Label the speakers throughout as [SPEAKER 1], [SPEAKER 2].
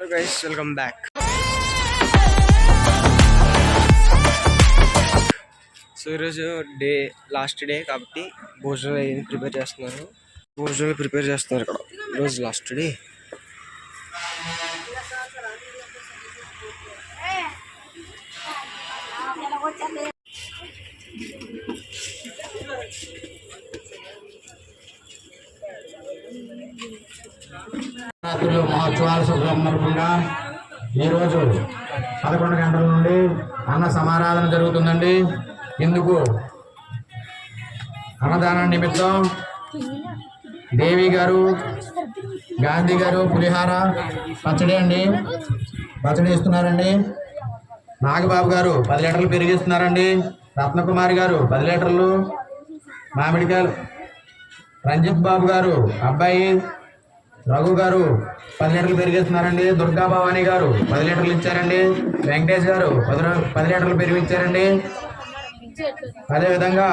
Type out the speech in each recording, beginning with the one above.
[SPEAKER 1] Hello guys welcome back so ఈరోజు day last day కాబట్టి భోజనాలు అయ్యి ప్రిపేర్ చేస్తున్నారు? భోజనాలు ప్రిపేర్ చేస్తున్నారు ఇక్కడ. ఈరోజు లాస్ట్ డే
[SPEAKER 2] ఉత్సవాల మహోత్సవాలు సందర్భంగా ఈరోజు పదకొండు గంటల నుండి అన్న సమారాధన జరుగుతుందండి. ఇందుకు అన్నదాన నిమిత్తం దేవి గారు గాంధీ గారు పులిహార పచ్చడి అండి. పచ్చడి ఇస్తున్నారండి నాగబాబు గారు పది లీటర్లు పెరిగిస్తున్నారండి. రత్నకుమారి గారు పది లీటర్లు. మామిడికాయలు. రంజిత్ బాబు గారు అబ్బాయి రఘు గారు పది లీటర్లు పెరిగిస్తున్నారండి దుర్గా భవాని గారు పది లీటర్లు ఇచ్చారండి. వెంకటేష్ గారు పది పది లీటర్లు పెరిగిచ్చారండి అదేవిధంగా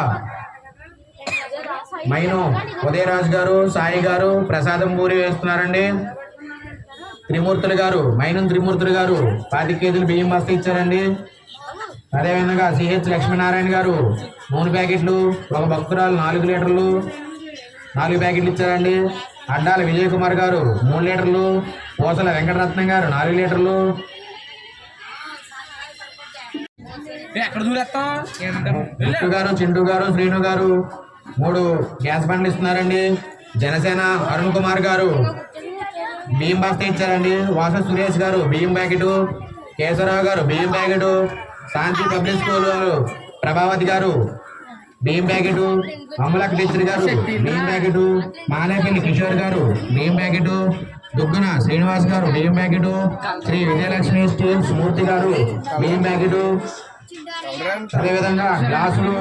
[SPEAKER 2] మైను ఉదయరాజు గారు సాయి గారు ప్రసాదం పూరి వేస్తున్నారండి. త్రిమూర్తులు గారు మైనం త్రిమూర్తులు గారు పాతి కేజీలు బియ్యం బస్తా ఇచ్చారండి. అదేవిధంగా సిహెచ్ లక్ష్మీనారాయణ గారు మూడు ప్యాకెట్లు ఒక భక్తురాలు నాలుగు లీటర్లు నాలుగు ప్యాకెట్లు ఇచ్చారండి. అడ్డాల విజయ్ కుమార్ గారు మూడు లీటర్లు పూసల వెంకటరత్నం గారు నాలుగు లీటర్లు. విష్ణు గారు చింటూ గారు శ్రీను గారు మూడు గ్యాస్ బండ్లు ఇస్తున్నారండి. జనసేన అరుణ్ కుమార్ గారు బియ్యం బస్తా ఇచ్చారండి. వాస సురేష్ గారు బియ్యం ప్యాకెట్ కేశవరావు గారు బియ్యం ప్యాకెట్ శాంతి పబ్లిక్ స్కూల్ గారు ప్రభావతి గారు బియ్యం ప్యాకెట్ అమలక్ టీచర్ గారు బియ్యం ప్యాకెట్ మానేపల్లి కిషోర్ గారు బియ్యం ప్యాకెట్ దుగ్గున శ్రీనివాస్ గారు బియ్యం ప్యాకెట్ శ్రీ విజయలక్ష్మి స్టీల్స్ మూర్తి గారు బియ్యం ప్యాకెట్ అదేవిధంగా గ్లాసులు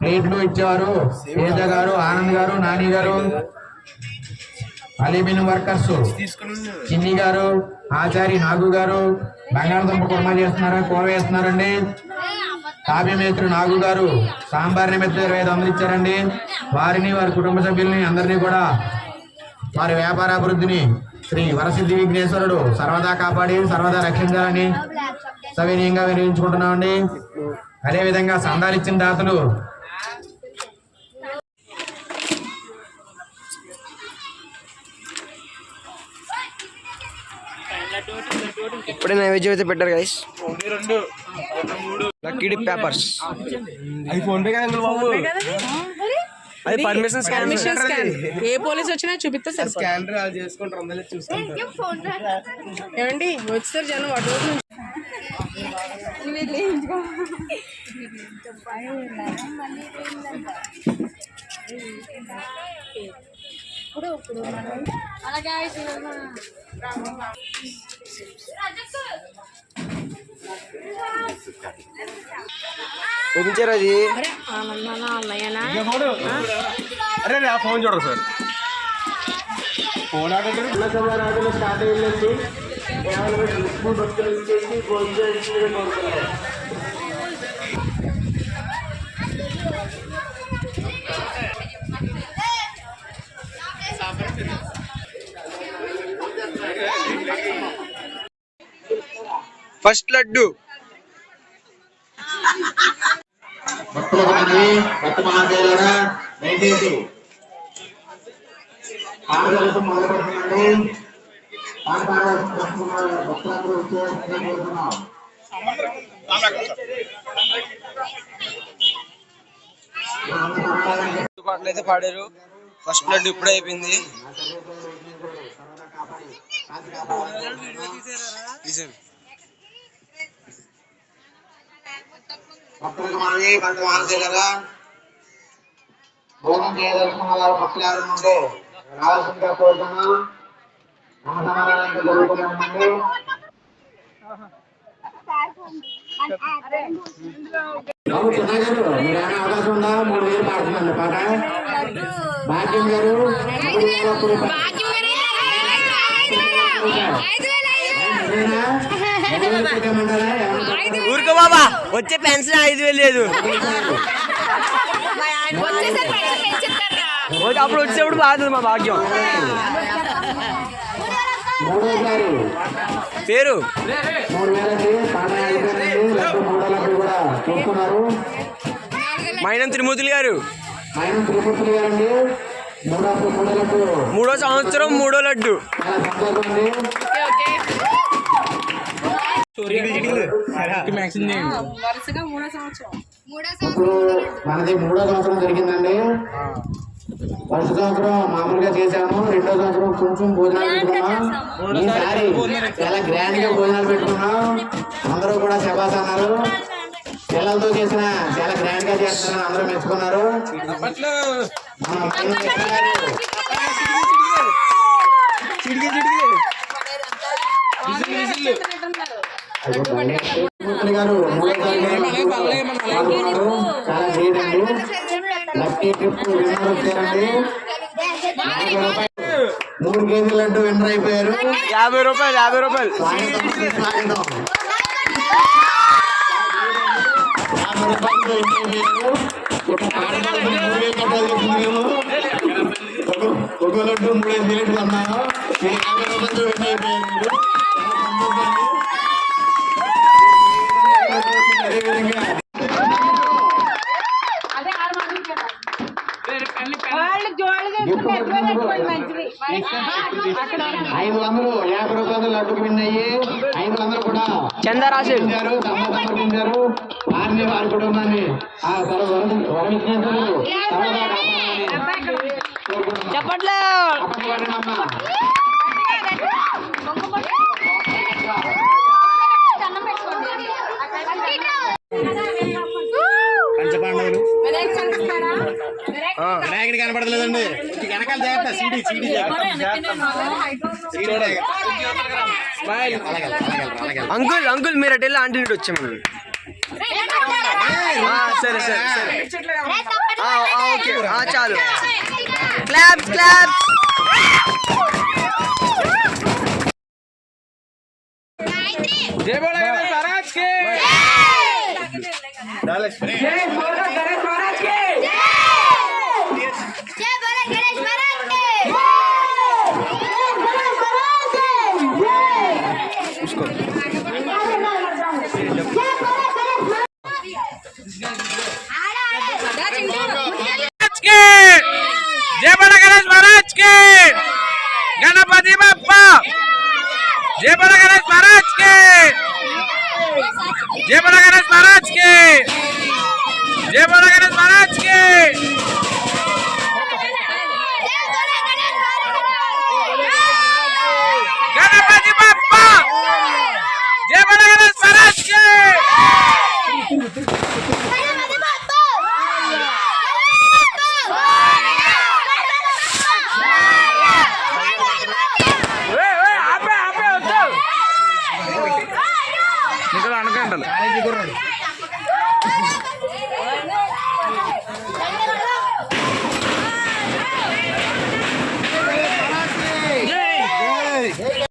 [SPEAKER 2] ప్లేట్లు ఇచ్చేవారు తేజ గారు ఆనంద్ గారు నాని గారు. అలీబిన్ వర్కర్స్ చిన్ని గారు ఆచారి నాగు గారు. బంగాళదుంప కుర్మా చేస్తున్నారా కూర వేస్తున్నారండి. కావ్య మేస్త్రి నాగు గారు సాంబార్ నిమిత్తం ఇరవై ఐదు వందలు ఇచ్చారండి. వారిని వారి కుటుంబ సభ్యుల్ని అందరినీ కూడా వారి వ్యాపార అభివృద్ధిని శ్రీ వరసిద్ధి విఘ్నేశ్వరుడు సర్వదా కాపాడి సర్వదా రక్షించాలని సవినీయంగా వినియోగించుకుంటున్నామండి. అదేవిధంగా సందాలు ఇచ్చిన దాతలు
[SPEAKER 1] ఇప్పుడే నైవేద్యం అయితే పెట్టారు గైస్ లక్కీ పేపర్స్.
[SPEAKER 3] అది ఫోన్ పే కదా బాబు?
[SPEAKER 1] అది పర్మిషన్ పర్మిషన్
[SPEAKER 4] స్కాన్ ఏ పోలీస్ వచ్చినా చూపిస్తే సరిపోతుంది.
[SPEAKER 3] స్కానర్ అది చేసుకుంటారు అందరూ చూసుకుంటారు.
[SPEAKER 4] ఏమండి? వచ్చారు జనం అటు వైపు నుంచి.
[SPEAKER 1] చూపించారు అది
[SPEAKER 4] అరే
[SPEAKER 3] ఆ? ఫోన్ చూడరు సార్ ఫోన్ ఆర్డర్ స్టార్ట్ అయ్యిందండి కేవలం ఎక్కువ భక్తులు ఇచ్చేసి భోజనం కోరుతున్నారు
[SPEAKER 2] వచ్చేయాల్సిందిగా కోరుతున్నాం
[SPEAKER 1] పాటలు అయితే పాడారు. ఫస్ట్ లడ్డు ఇప్పుడే అయిపోయింది. తీసాను
[SPEAKER 2] భక్తులకు మనవి భక్త మహాదేవులారా భోజనం చేయదలుచుకున్న వారు భక్తులు ఎవరు ఉంటే రావాల్సిందిగా కోరుతున్నాం. చిన్న గారు అవకాశం ఉందా? మూడు వేలు పాడుతుందండి పాట. భాగ్యం గారు మూడు వేల? ఊరుకు ఊరుకో
[SPEAKER 1] బాబా వచ్చే పెన్షన్ ఐదు వేలు లేదు.
[SPEAKER 2] అప్పుడు వచ్చేప్పుడు
[SPEAKER 1] బాగుంది మా భాగ్యం. పేరు? మైనం త్రిమూర్తులు గారు. మూడో సంవత్సరం మూడో లడ్డు.
[SPEAKER 4] వరుసగా మూడో సంవత్సరం.
[SPEAKER 2] ఇప్పుడు మనది మూడో సంవత్సరం జరిగిందండి. ఫస్ట్ సంవత్సరం మామూలుగా చేశాము. రెండో సంవత్సరం కొంచెం భోజనాలు పెట్టుకున్నాం. ఈసారి చాలా గ్రాండ్గా భోజనాలు పెట్టుకున్నాం. అందరూ కూడా శబాస్ అన్నారు పిల్లలతో చేసిన చాలా గ్రాండ్గా చేస్తున్నారు అందరూ మెచ్చుకున్నారు. మైనర్
[SPEAKER 4] కృష్ణ
[SPEAKER 2] గారు చాలా గ్రేట్ అండి లక్కీ ట్రిప్ విన్నర్ వచ్చారండి మూడు కేజీలు అంటూ విన్నర్ అయిపోయారు
[SPEAKER 1] యాభై రూపాయలు యాభై రూపాయలు
[SPEAKER 2] యాభై ఒక మూడు లడ్డు మూడేసి యాభై రూపాయలతో విన్నర్ అయిపోయారు మీరు. చాలా సంతోషం అండి. అదేవిధంగా ఐదు వందలు యాభై రూపాయలు లడ్డుకు విన్ అయ్యి ఐదు వందలు కూడా
[SPEAKER 1] చందా రాశి
[SPEAKER 2] సమర్పించారు సంపద సమర్పించారు వారిని వారి కుటుంబాన్ని ఆ వినాయకుడి కనపడలేదండి. వెనకాల జాగ్రత్త సీడీ
[SPEAKER 4] సీడీ
[SPEAKER 1] అంకుల్ అంకుల్ మీరు అటు వెళ్ళి ఆంటీ నుండి వచ్చాము సరే సరే సరే. ఆ, ఆ, ఓకే. ఆ, చాలు. క్లాప్ క్లాప్
[SPEAKER 3] జై బోలా మహారాజ్కి
[SPEAKER 4] జై
[SPEAKER 2] गणपति बाप्पा! जय बोला गणेश महाराज के! जय बोला गणेश महाराज के! जय बोला गणेश महाराज के! गणपति बाप्पा! जय बोला गणेश महाराज के!